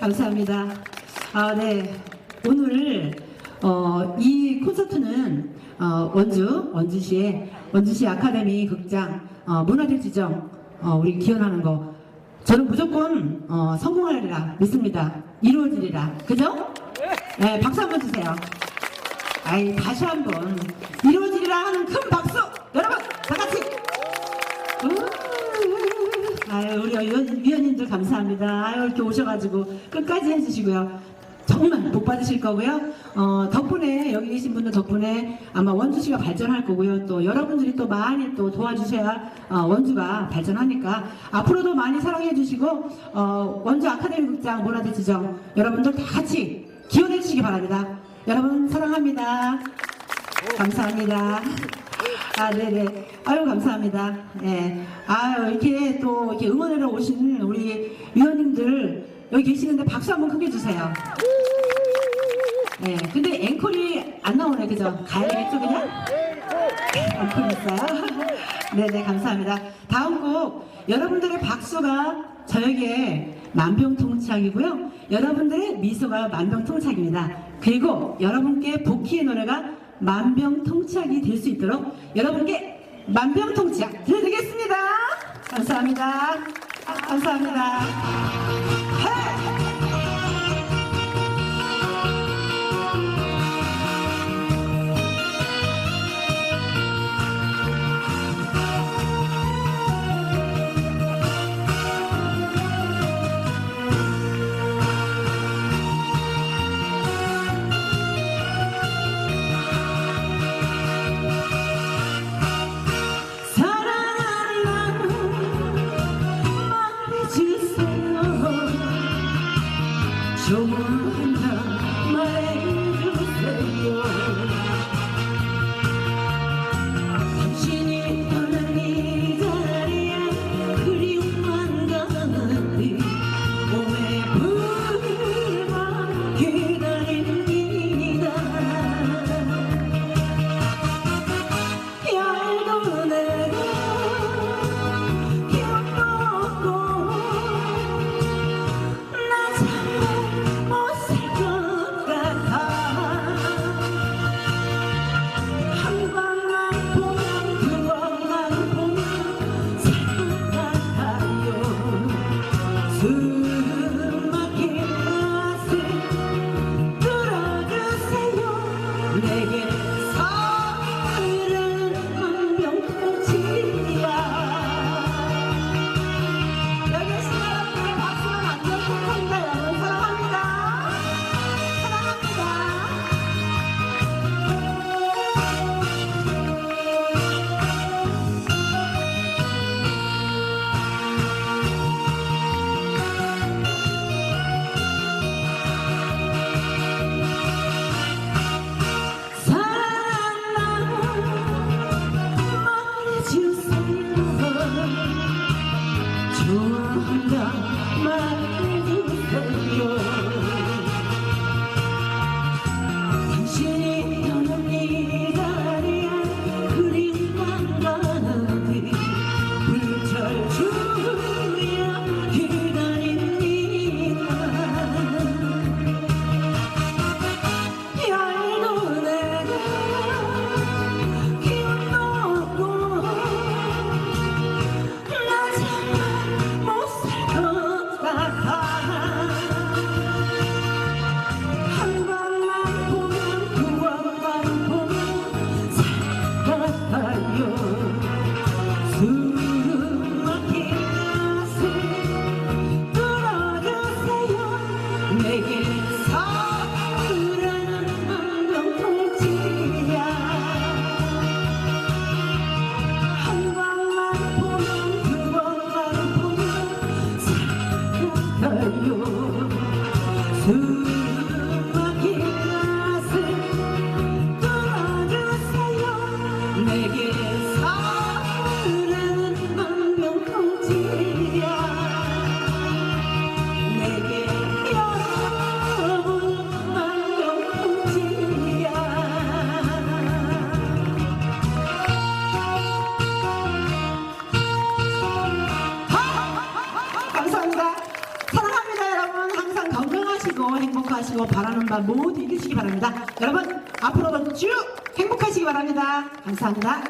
감사합니다. 아, 네. 오늘, 어, 이 콘서트는, 어, 원주, 원주시의, 원주시 아카데미 극장, 어, 문화재 지정, 어, 우리 기원하는 거. 저는 무조건, 어, 성공하리라 믿습니다. 이루어지리라. 그죠? 네, 박수 한번 주세요. 아이, 다시 한 번. 이루어지리라 하는 큰 박수! 여러분, 다 같이! 우! 아유, 우리 위원, 위원님들 감사합니다. 아유, 이렇게 오셔가지고 끝까지 해주시고요. 정말 복 받으실 거고요. 어, 덕분에, 여기 계신 분들 덕분에 아마 원주시가 발전할 거고요. 또 여러분들이 또 많이 또 도와주셔야 어, 원주가 발전하니까 앞으로도 많이 사랑해 주시고, 어, 원주 아카데미 극장 문화재 지정 여러분들 다 같이 기원해 주시기 바랍니다. 여러분, 사랑합니다. 감사합니다. 아, 네네. 아유, 감사합니다. 예. 아유, 이렇게 또, 이렇게 응원하러 오신 우리 위원님들 여기 계시는데 박수 한번 크게 주세요. 예. 근데 앵콜이 안 나오네, 그죠? 가야 되겠죠, 그냥? 앵콜 있어요? 네네, 감사합니다. 다음 곡, 여러분들의 박수가 저에게 만병통치약이고요. 여러분들의 미소가 만병통치약입니다. 그리고 여러분께 복희의 노래가 만병통치약이 될 수 있도록 여러분께 만병통치약 드리겠습니다. 감사합니다. 아, 감사합니다. food. 감사합니다. 여러분. 항상 건강하시고 행복하시고 바라는 바 모두 이루시기 바랍니다. 여러분, 앞으로도 쭉 행복하시기 바랍니다. 감사합니다.